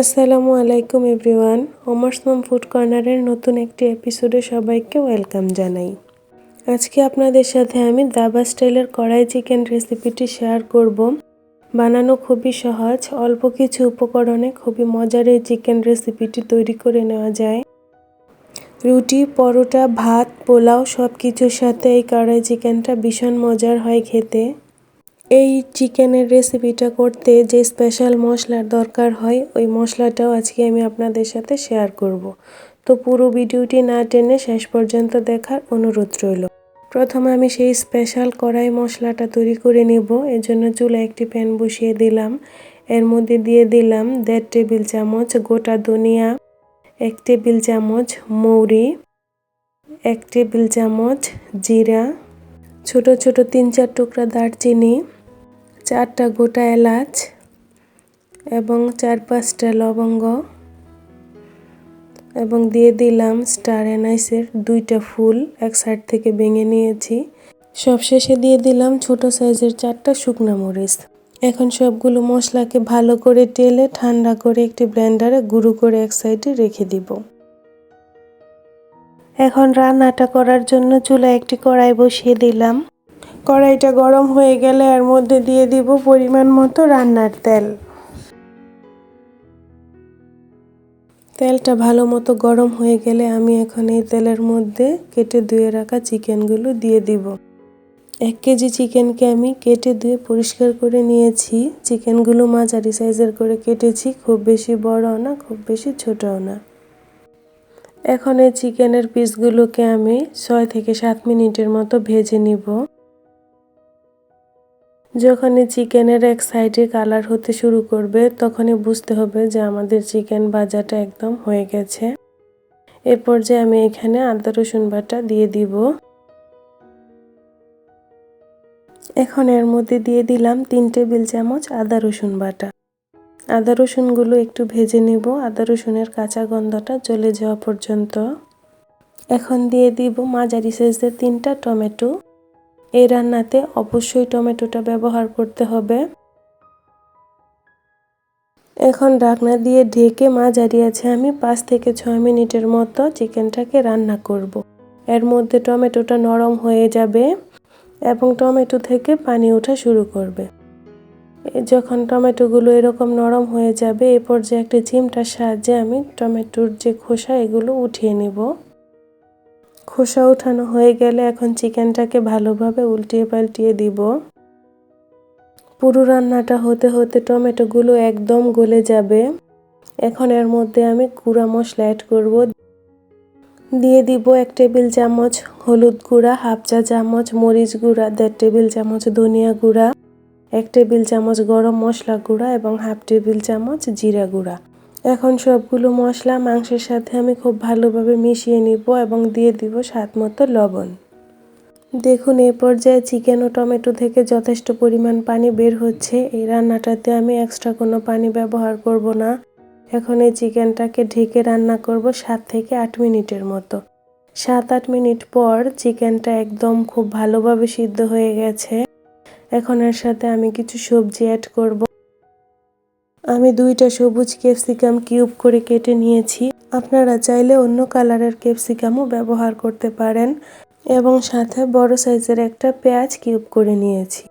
আসসালামু আলাইকুম এভরিওয়ান। অমার্স মম ফুড কর্নারের নতুন একটি এপিসোডে সবাইকে ওয়েলকাম জানাই। আজকে আপনাদের সাথে আমি দাবা স্টাইলের কড়াই চিকেন রেসিপিটি শেয়ার করব। বানানো খুবই সহজ, অল্প কিছু উপকরণে খুবই মজার এই চিকেন রেসিপিটি তৈরি করে নেওয়া যায়। রুটি, পরোটা, ভাত, পোলাও সব কিছুর সাথে এই কড়াই চিকেনটা ভীষণ মজার হয় খেতে। এই চিকেনের রেসিপিটা করতে যে স্পেশাল মশলার দরকার হয়, ওই মশলাটাও আজকে আমি আপনাদের সাথে শেয়ার করব। তো পুরো ভিডিওটি না টেনে শেষ পর্যন্ত দেখার অনুরোধ রইল। প্রথমে আমি সেই স্পেশাল কড়াই মশলাটা তৈরি করে নিব। জন্য চুলা একটি প্যান বসিয়ে দিলাম। এর মধ্যে দিয়ে দিলাম দেড় টেবিল চামচ গোটা ধনিয়া, এক টেবিল চামচ মৌরি, এক টেবিল চামচ জিরা, ছোট ছোট তিন চার টুকরা দারচিনি চারটা গোটা এলাচ এবং চার পাঁচটা লবঙ্গ এবং দিয়ে দিলাম স্টার এনাইসের দুইটা ফুল এক সাইড থেকে ভেঙে নিয়েছি। সবশেষে দিয়ে দিলাম ছোট সাইজের চারটা শুকনো মরিচ। এখন সবগুলো মশলাকে ভালো করে টেলে ঠান্ডা করে একটি ব্লেন্ডারে গুঁড়ো করে এক সাইডে রেখে দিব। এখন রান্নাটা করার জন্য চুলা একটি কড়াই বসিয়ে দিলাম। কড়াইটা গরম হয়ে গেলে এর মধ্যে দিয়ে দিব পরিমাণ মতো রান্নার তেল। তেলটা ভালো মতো গরম হয়ে গেলে আমি এখন এই তেলের মধ্যে কেটে ধুয়ে রাখা চিকেনগুলো দিয়ে দিব। এক কেজি চিকেনকে আমি কেটে ধুয়ে পরিষ্কার করে নিয়েছি। চিকেনগুলো মাঝারি সাইজের করে কেটেছি, খুব বেশি বড়ও না, খুব বেশি ছোটও না। এখন এই চিকেনের পিসগুলোকে আমি ছয় থেকে সাত মিনিটের মতো ভেজে নিব। যখনই চিকেনের এক সাইডে কালার হতে শুরু করবে, তখনই বুঝতে হবে যে আমাদের চিকেন ভাজাটা একদম হয়ে গেছে। এরপর যে আমি এখানে আদা, রসুন বাটা দিয়ে দিব। এখন এর মধ্যে দিয়ে দিলাম তিন টেবিল চামচ আদা, রসুন বাটা। আদা, রসুনগুলো একটু ভেজে নিব। আদা, রসুনের কাঁচা গন্ধটা চলে যাওয়া পর্যন্ত। এখন দিয়ে দিব মাঝারি সাইজের তিনটা টমেটো। এই রান্নাতে অবশ্যই টমেটোটা ব্যবহার করতে হবে। এখন ঢাকনা দিয়ে ঢেকে মাঝারি আছে আমি পাঁচ থেকে ছয় মিনিটের মতো চিকেনটাকে রান্না করব। এর মধ্যে টমেটোটা নরম হয়ে যাবে এবং টমেটো থেকে পানি ওঠা শুরু করবে। যখন টমেটোগুলো এরকম নরম হয়ে যাবে, এ পর্যায়ে একটা চিমটার সাহায্যে আমি টমেটোর যে খোসা, এগুলো উঠিয়ে নেব। খোসা উঠানো হয়ে গেলে এখন চিকেনটাকে ভালোভাবে উল্টিয়ে পাল্টিয়ে দিব। পুরো রান্নাটা হতে হতে টমেটোগুলো একদম গলে যাবে। এখন এর মধ্যে আমি গুঁড়া মশলা অ্যাড করব। দিয়ে দিব এক টেবিল চামচ হলুদ গুঁড়া, হাফ চা চামচ মরিচ গুঁড়া, দেড় টেবিল চামচ ধনিয়া গুঁড়া, এক টেবিল চামচ গরম মশলা গুঁড়া এবং হাফ টেবিল চামচ জিরা গুঁড়া। এখন সবগুলো মশলা মাংসের সাথে আমি খুব ভালোভাবে মিশিয়ে নিব এবং দিয়ে দিব স্বাদ মতো লবণ। দেখুন এই পর্যায়ে চিকেন ও টমেটো থেকে যথেষ্ট পরিমাণ পানি বের হচ্ছে। এই রান্নাটাতে আমি এক্সট্রা কোনো পানি ব্যবহার করব না। এখন এই চিকেনটাকে ঢেকে রান্না করব সাত থেকে আট মিনিটের মতো। সাত আট মিনিট পর চিকেনটা একদম খুব ভালোভাবে সিদ্ধ হয়ে গেছে। এখন এর সাথে আমি কিছু সবজি অ্যাড করব। আমি দুইটা সবুজ ক্যাপসিকাম কিউব করে কেটে নিয়েছি। আপনারা চাইলে অন্য কালারের ক্যাপসিকামও ব্যবহার করতে পারেন এবং সাথে বড় সাইজের একটা পেঁয়াজ কিউব করে নিয়েছি।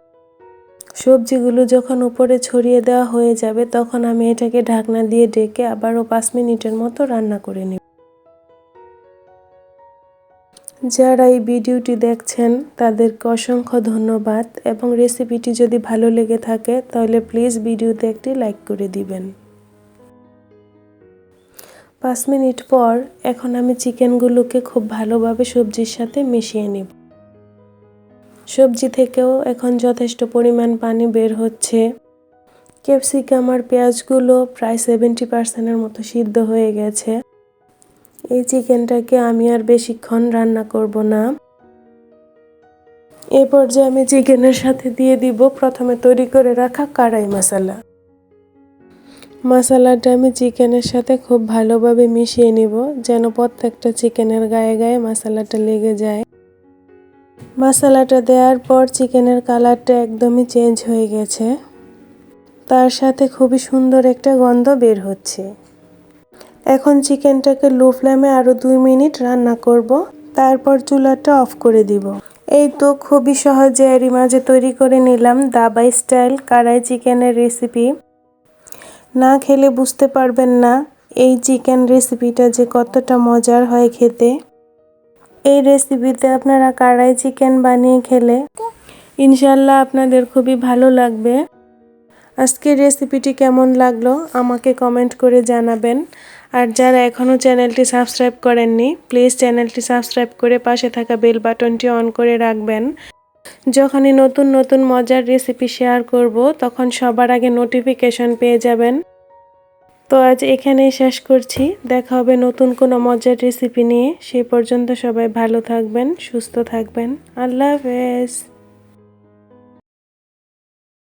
সবজিগুলো যখন উপরে ছড়িয়ে দেওয়া হয়ে যাবে, তখন আমি এটাকে ঢাকনা দিয়ে ডেকে আবারও পাঁচ মিনিটের মতো রান্না করে নিব। যারা এই ভিডিওটি দেখছেন, তাদেরকে অসংখ্য ধন্যবাদ এবং রেসিপিটি যদি ভালো লেগে থাকে, তাহলে প্লিজ ভিডিওতে একটি লাইক করে দিবেন। পাঁচ মিনিট পর এখন আমি চিকেনগুলোকে খুব ভালোভাবে সবজির সাথে মিশিয়ে নিব। সবজি থেকেও এখন যথেষ্ট পরিমাণ পানি বের হচ্ছে। ক্যাপসিকাম আর পেঁয়াজগুলো প্রায় সেভেন্টি পার্সেন্টের মতো সিদ্ধ হয়ে গেছে। এই চিকেনটাকে আমি আর বেশিক্ষণ রান্না করব না। এ পর্যায়ে আমি চিকেনের সাথে দিয়ে দিব প্রথমে তৈরি করে রাখা কারাই মশলা। মশলাটা আমি চিকেনের সাথে খুব ভালোভাবে মিশিয়ে নিব যেন প্রত্যেকটা চিকেনের গায়ে গায়ে মশলাটা লেগে যায়। মশলাটা দেওয়ার পর চিকেনের কালারটা একদমই চেঞ্জ হয়ে গেছে। তার সাথে খুবই সুন্দর একটা গন্ধ বের হচ্ছে। এখন চিকেনটাকে লো ফ্লেমে আরও দুই মিনিট রান্না করব। তারপর চুলাটা অফ করে দিব। এই তো খুবই সহজে এরই মাঝে তৈরি করে নিলাম দাবাই স্টাইল কারাই চিকেনের রেসিপি। না খেলে বুঝতে পারবেন না এই চিকেন রেসিপিটা যে কতটা মজার হয় খেতে। এই রেসিপিতে আপনারা কারাই চিকেন বানিয়ে খেলে ইনশাল্লাহ আপনাদের খুবই ভালো লাগবে। আজকের রেসিপিটি কেমন লাগল আমাকে কমেন্ট করে জানাবেন। আর যারা এখনও চ্যানেলটি সাবস্ক্রাইব করেননি প্লিজ চ্যানেলটি সাবস্ক্রাইব করে পাশে থাকা বেল বাটনটি অন করে রাখবেন। যখনই নতুন নতুন মজার রেসিপি শেয়ার করব, তখন সবার আগে নোটিফিকেশন পেয়ে যাবেন। তো আজ এখানেই শেষ করছি। দেখা হবে নতুন কোনো মজার রেসিপি নিয়ে। সেই পর্যন্ত সবাই ভালো থাকবেন, সুস্থ থাকবেন। আল্লাহ হাফেজ।